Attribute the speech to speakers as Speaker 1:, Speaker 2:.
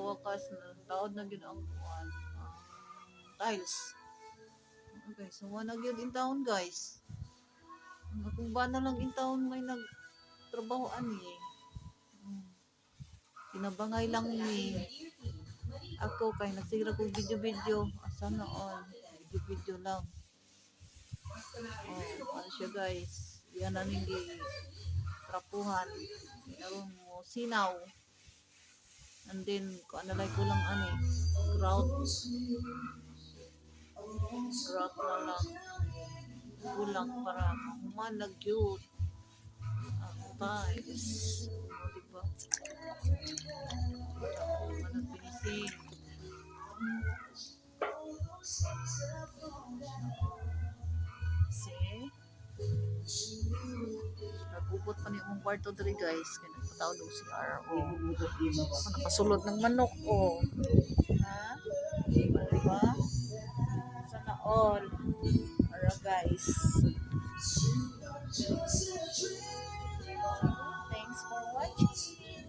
Speaker 1: wakas na taod na gyud ang kuan. ang tiles. Okay, so wala gyud in town guys. Kung ba na lang in town may nagtrabaho ani. Hmm. Kinabangay lang ni ako kay nagsigra ko video-video. Asa na on? Video-video lang. Oh, ano siya guys. Yan na hindi trapuhan. Mo sinaw. And then, kung ano ko lang ano eh, grout. Grout na lang. Kulang para mahumanag yun. Ang tiles. O, diba? Manag pinising. See? Nagubot pa ni mong kwarto diri guys. Kaya nagpataon ng CR. O. Oh. Nakasulod ng manok. O. Oh. Ha? Diba? Sana all. Ara guys. Thanks for watching.